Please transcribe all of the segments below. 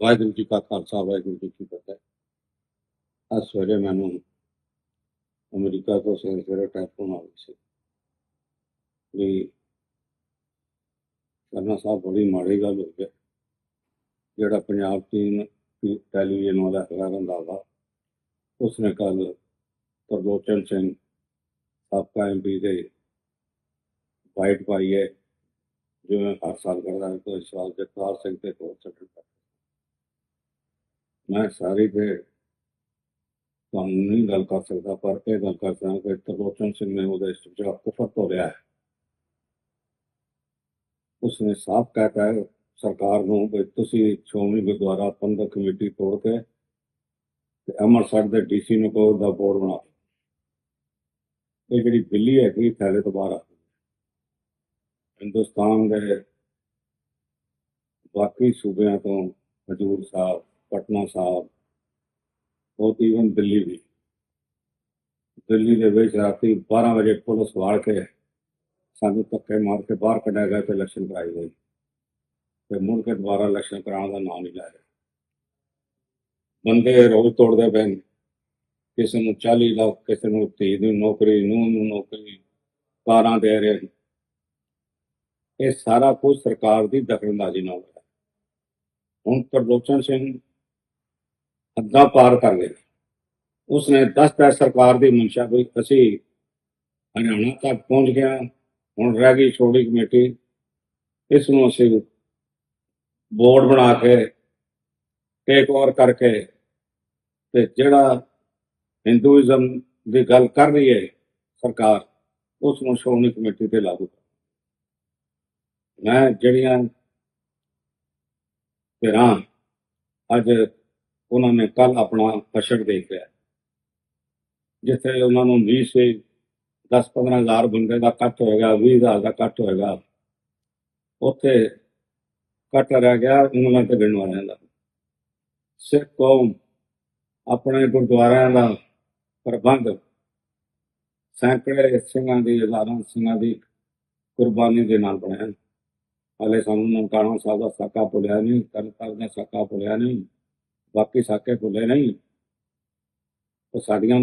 ਵਾਹਿਗੁਰੂ ਜੀ ਕਾ ਖਾਲਸਾ, ਵਾਹਿਗੁਰੂ ਜੀ ਕੀ ਫਤਿਹ। ਅੱਜ ਸਵੇਰੇ ਮੈਨੂੰ ਅਮਰੀਕਾ ਤੋਂ ਸਵੇਰੇ ਸਵੇਰੇ ਟੈਲੀਫੋਨ ਆ ਗਿਆ ਸੀ ਵੀ ਸਰਨਾ ਸਾਹਿਬ ਬੜੀ ਮਾੜੀ ਗੱਲ ਹੋਈ ਹੈ। ਜਿਹੜਾ ਪੰਜਾਬ ਟੀਮ ਟੈਲੀਵਿਜ਼ਨ ਵਾਲਾ ਹੈਗਾ ਰੰਧਾਵਾ, ਉਸਨੇ ਕੱਲ ਤਰਲੋਚਨ ਸਿੰਘ ਸਾਬਕਾ ਐਮਪੀ ਦੇ ਵਾਈਟ ਪਾਈ ਹੈ, ਜਿਵੇਂ ਹਰ ਸਾਲ ਕਰਦਾ ਹੈ ਤਾਂ ਇਸ ਸਾਲ ਜਗਤਾਰ ਸਿੰਘ ਤੇ ਹੋਰ ਸੱਟਰ ਮੈਂ ਸਾਰੀ ਤੇ ਤੁਹਾਨੂੰ ਨਹੀਂ ਗੱਲ ਕਰ ਸਕਦਾ, ਪਰ ਇਹ ਗੱਲ ਕਰ ਸਕਦਾ ਕਿ ਤਰਲੋਚਨ ਸਿੰਘ ਨੇ ਉਹਦੇ ਇਸ ਜਿਹੜਾ ਕੁਫਰ ਤੋੜਿਆ ਹੈ ਉਸਨੇ ਸਾਫ਼ ਕਹਿਤਾ ਹੈ ਸਰਕਾਰ ਨੂੰ ਵੀ ਤੁਸੀਂ ਸ਼੍ਰੋਮਣੀ ਗੁਰਦੁਆਰਾ ਪ੍ਰਬੰਧਕ ਕਮੇਟੀ ਤੋੜ ਕੇ ਤੇ ਅੰਮ੍ਰਿਤਸਰ ਦੇ ਡੀਸੀ ਨੂੰ ਕਹੋ ਦਾ ਬੋਰਡ ਬਣਾ ਇਹ ਜਿਹੜੀ ਬਿੱਲੀ ਹੈਗੀ ਥੈਲੇ ਤੋਂ ਬਾਹਰ ਆ ਗਈ। ਹਿੰਦੁਸਤਾਨ ਦੇ ਬਾਕੀ ਸੂਬਿਆਂ ਤੋਂ ਹਜੂਰ ਸਾਹਿਬ ਪਟਨਾ ਸਾਹਿਬ, ਉਹ ਈਵਨ ਦਿੱਲੀ ਵੀ। ਦਿੱਲੀ ਦੇ ਵਿੱਚ ਰਾਤੀ 12 ਵਜੇ ਪੁਲਿਸ ਵਾਲ ਕੇ ਸਾਨੂੰ ਧੱਕੇ ਮਾਰ ਕੇ ਬਾਹਰ ਕੱਢਿਆ ਗਿਆ ਤੇ ਇਲੈਕਸ਼ਨ ਕਰਾਈ ਗਈ। ਤੇ ਮੁੜ ਕੇ ਦੁਬਾਰਾ ਇਲੈਕਸ਼ਨ ਕਰਾਉਣ ਦਾ ਨਾਮ ਨਹੀਂ ਲੈ ਰਿਹਾ। ਬੰਦੇ ਰੋਜ਼ ਤੋੜਦੇ ਪਏ ਨੇ। ਕਿਸੇ ਨੂੰ 40 ਲੱਖ, ਕਿਸੇ ਨੂੰ ਧੀ ਦੀ ਨੌਕਰੀ ਨੂੰ ਨੂੰ ਨੌਕਰੀ, ਕਾਰਾਂ ਦੇ ਰਹੇ ਇਹ ਸਾਰਾ ਕੁਝ ਸਰਕਾਰ ਦੀ ਦਖਲਅੰਦਾਜ਼ੀ ਨਾਲ ਹੋਇਆ। ਹੁਣ ਪ੍ਰਲੋਚਨ ਸਿੰਘ ਹੱਦਾਂ ਪਾਰ ਕਰ ਗਏ ਉਸਨੇ ਦੱਸਤਾ ਸਰਕਾਰ ਦੀ ਮਨਸ਼ਾ ਵੀ ਅਸੀਂ ਹਰਿਆਣਾ ਤੱਕ ਪਹੁੰਚ ਗਿਆ, ਹੁਣ ਰਹਿ ਗਈ ਛੋਟੀ ਕਮੇਟੀ। ਇਸ ਨੂੰ ਅਸੀਂ ਬੋਰਡ ਬਣਾ ਕੇ ਟੇਕ ਓਵਰ ਕਰਕੇ ਤੇ ਜਿਹੜਾ ਹਿੰਦੂਇਜ਼ਮ ਦੀ ਗੱਲ ਕਰ ਰਹੀ ਹੈ ਸਰਕਾਰ ਉਸ ਨੂੰ ਸ਼੍ਰੋਮਣੀ ਕਮੇਟੀ ਤੇ ਲਾਗੂ ਕਰ। ਮੈਂ ਜਿਹੜੀਆਂ ਧਿਰਾਂ ਅੱਜ ਉਹਨਾਂ ਨੇ ਕੱਲ ਆਪਣਾ ਪਛੜ ਦੇਖ ਲਿਆ। ਜਿੱਥੇ ਉਹਨਾਂ ਨੂੰ 20 ਸੇ 10 15000 ਬੰਦੇ ਦਾ ਕੱਟ ਹੋਏਗਾ 20000 ਦਾ ਕੱਟ ਹੋਏਗਾ, ਉੱਥੇ ਕੱਟ ਰਹਿ ਗਿਆ ਉਂਗਲਾਂ ਤੇ ਗਿਣਨ ਵਾਲਿਆਂ ਦਾ। ਸਿੱਖ ਕੌਮ ਆਪਣੇ ਗੁਰਦੁਆਰਿਆਂ ਦਾ ਪ੍ਰਬੰਧ, ਸੈਂਕੜੇ ਸਿੰਘਾਂ ਦੀ, ਹਜ਼ਾਰਾਂ ਸਿੰਘਾਂ ਦੀ ਕੁਰਬਾਨੀ ਦੇ ਨਾਲ ਬਣਿਆ ਹਾਲੇ ਸਾਨੂੰ ਨਨਕਾਣਾ ਸਾਹਿਬ ਦਾ ਸਾਕਾ ਭੁੱਲਿਆ ਨਹੀਂ ਕਰਤਾਰ ਦਾ ਸਾਕਾ ਭੁੱਲਿਆ ਨਹੀਂ। ਬਾਕੀ ਸਾਕੇ ਭੁੱਲੇ ਨਹੀਂ, ਉਹ ਸਾਡੀਆਂ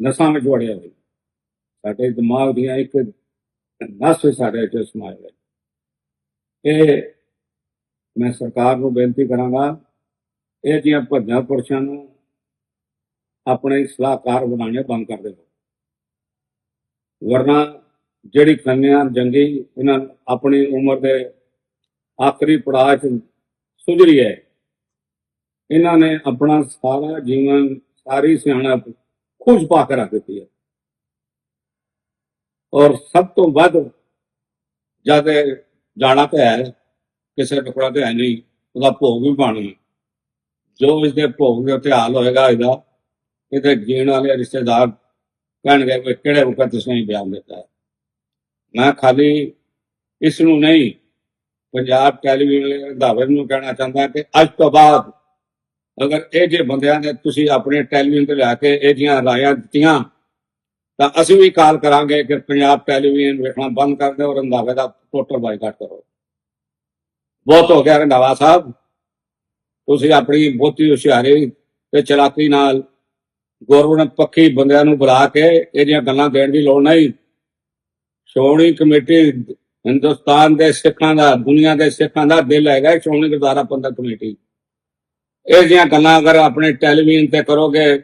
ਨਸਾਂ ਵਿੱਚ ਵੜਿਆ ਹੋਇਆ। ਸਾਡੇ ਦਿਮਾਗ ਦੀਆਂ ਇੱਕ ਨਸ ਸਾਡੇ ਚ ਸਮਾਇਆ ਹੋਇਆ ਇਹ ਮੈਂ ਸਰਕਾਰ ਨੂੰ ਬੇਨਤੀ ਕਰਾਂਗਾ, ਇਹ ਜੀਆਂ ਭੱਜਾਂ ਪੁਰਸ਼ਾਂ ਨੂੰ ਆਪਣੇ ਸਲਾਹਕਾਰ ਬਣਾਉਣੇ ਬੰਦ ਕਰ ਦੇਵੋ। ਵਰਨਾ ਜਿਹੜੀ ਕੰਨਿਆ ਜੰਗੀ ਇਹਨਾਂ ਆਪਣੀ ਉਮਰ ਦੇ ਆਖਰੀ ਪੜਾਅ 'ਚ ਸੁਧਰੀ ਹੈ ਇਹਨਾਂ ਨੇ ਆਪਣਾ ਸਾਰਾ ਜੀਵਨ, ਸਾਰੀ ਸਿਆਣਪ ਖੁਸ਼ ਪਾ ਕੇ ਰੱਖ ਦਿੱਤੀ ਹੈ। ਔਰ ਸਭ ਤੋਂ ਵੱਧ ਜਦ ਜਾਣਾ ਤੇ ਹੈ, ਕਿਸੇ ਟੁਕੜਾ ਤੇ ਹੈ ਨਹੀਂ, ਉਹਦਾ ਭੋਗ ਵੀ ਪਾਣੀ ਜੋ ਇਸ ਦੇ ਭੋਗ ਦੇ ਉੱਤੇ ਹਾਲ ਹੋਏਗਾ, ਇਹਦਾ ਇਹਦੇ ਜੀਣ ਵਾਲੇ ਰਿਸ਼ਤੇਦਾਰ ਕਹਿਣਗੇ ਵੀ ਕਿਹੜੇ ਵਕਤ ਤੁਸੀਂ ਬਿਆਨ ਦਿੱਤਾ ਹੈ। ਮੈਂ ਖਾਲੀ ਇਸ ਨੂੰ ਨਹੀਂ, ਪੰਜਾਬ ਟੈਲੀਵਿਜ਼ਨ ਦੇ ਦਾਅਵੇ ਨੂੰ ਕਹਿਣਾ ਚਾਹੁੰਦਾ ਕਿ ਅੱਜ ਤੋਂ ਬਾਅਦ ਅਗਰ ਇਹ ਜੇ ਬੰਦਿਆਂ ਨੇ ਤੁਸੀਂ ਆਪਣੇ ਟੈਲੀਵਿਜ਼ਨ ਤੇ ਲਿਆ ਕੇ ਇਹ ਜੀਆਂ ਰਾਇਆਂ ਦਿੱਤੀਆਂ, ਤਾਂ ਅਸੀਂ ਵੀ ਕਾਲ ਕਰਾਂਗੇ ਕਿ ਪੰਜਾਬ ਟੈਲੀਵਿਜ਼ਨ ਵੇਖਣਾ ਬੰਦ ਕਰ ਦਿਓ ਔਰ ਰੰਧਾਵੇ ਦਾ ਟੋਟਲ ਬਾਈਕਾਟ ਕਰੋ। ਬਹੁਤ ਹੋ ਗਿਆ ਰੰਧਾਵਾ ਸਾਹਿਬ। ਤੁਸੀਂ ਆਪਣੀ ਬਹੁਤੀ ਹੁਸ਼ਿਆਰੀ ਤੇ ਚਲਾਕੀ ਨਾਲ ਗੌਰਮੈਂਟ ਪੱਖੀ ਬੰਦਿਆਂ ਨੂੰ ਬੁਲਾ ਕੇ ਇਹ ਜਿਹੀਆਂ ਗੱਲਾਂ ਦੇਣ ਦੀ ਲੋੜ ਨਹੀਂ। ਸ਼੍ਰੋਮਣੀ ਕਮੇਟੀ ਹਿੰਦੁਸਤਾਨ ਦੇ ਸਿੱਖਾਂ ਦਾ, ਦੁਨੀਆ ਦੇ ਸਿੱਖਾਂ ਦਾ ਦਿਲ ਹੈਗਾ ਸ਼੍ਰੋਮਣੀ ਗੁਰਦੁਆਰਾ ਪ੍ਰਬੰਧਕ ਕਮੇਟੀ। ਇਹ ਜਿਹੀਆਂ ਗੱਲਾਂ ਅਗਰ ਆਪਣੇ ਟੈਲੀਵਿਜ਼ਨ ਤੇ ਕਰੋਗੇ,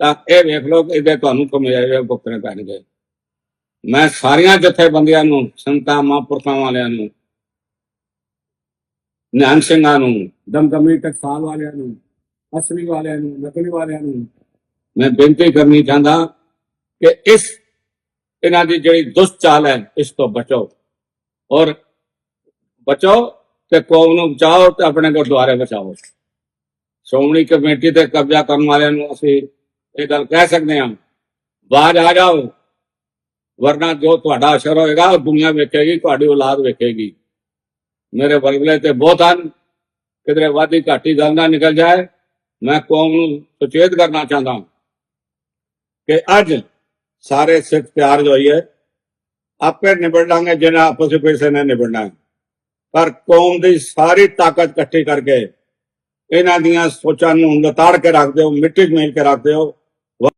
ਤਾਂ ਇਹ ਵੇਖ ਲਓ ਕਿ ਇਹਦੇ ਤੁਹਾਨੂੰ ਕਮਜ਼ੋਰੀ ਭੁਗਤਣੇ ਪੈਣਗੇ ਮੈਂ ਸਾਰੀਆਂ ਜਥੇਬੰਦੀਆਂ ਨੂੰ ਸੰਤਾਂ ਮਹਾਂਪੁਰਖਾਂ ਵਾਲਿਆਂ ਨੂੰ, ਨਿਹੰਗ ਸਿੰਘਾਂ ਨੂੰ, ਦਮਦਮੀ ਟਕਸਾਲ ਵਾਲਿਆਂ ਨੂੰ, ਅਸਲੀ ਵਾਲਿਆਂ ਨੂੰ, ਨਕਲੀ ਵਾਲਿਆਂ ਨੂੰ, ਮੈਂ ਬੇਨਤੀ ਕਰਨੀ ਚਾਹੁੰਦਾ ਕਿ ਇਸ, ਇਹਨਾਂ ਦੀ ਜਿਹੜੀ ਦੁਸ਼ਟ ਚਾਲ ਹੈ, ਇਸ ਤੋਂ ਬਚੋ। ਔਰ ਬਚੋ ਤੇ ਕੌਮ ਨੂੰ ਬਚਾਓ ਤੇ ਆਪਣੇ ਗੁਰਦੁਆਰੇ ਬਚਾਓ। ਸ਼੍ਰੋਮਣੀ ਕਮੇਟੀ ਤੇ ਕਬਜ਼ਾ ਕਰਨ ਵਾਲਿਆਂ ਨੂੰ ਅਸੀਂ ਇਹ ਗੱਲ ਕਹਿ ਸਕਦੇ ਹਾਂ। ਬਾਹਰ ਆ ਜਾਓ। ਵਰਨਾ ਜੋ ਤੁਹਾਡਾ ਅਸਰ ਹੋਏਗਾ, ਉਹ ਦੁਨੀਆ ਵੇਖੇਗੀ, ਤੁਹਾਡੀ ਔਲਾਦ ਵੇਖੇਗੀ। ਮੇਰੇ ਵਰਗਲੇ ਤੇ ਬਹੁਤ ਹਨ। ਕਿਧਰੇ ਵਾਦੀ ਘਾਟੀ ਗੱਲ ਨਾ ਨਿਕਲ ਜਾਏ। ਮੈਂ ਕੌਮ ਨੂੰ ਸੁਚੇਤ ਕਰਨਾ ਚਾਹੁੰਦਾ ਕਿ ਅੱਜ ਸਾਰੇ ਸਿੱਖ ਪਿਆਰ ਜੋ ਆਪੇ ਨਿਬੜ ਲਾਂਗੇ ਜਿਹਨਾਂ ਆਪਸ ਵਿੱਚ ਕਿਸੇ ਨੇ ਨਿਬੜਨਾ ਪਰ ਕੌਮ ਦੀ ਸਾਰੀ ਤਾਕਤ ਇਕੱਠੀ ਕਰਕੇ ਇਹਨਾਂ ਦੀਆਂ ਸੋਚਾਂ ਨੂੰ ਲਤਾੜ ਕੇ ਰੱਖ ਦਿਓ ਮਿੱਟੀ 'ਚ ਮੇਲ ਕੇ ਰੱਖ ਦਿਓ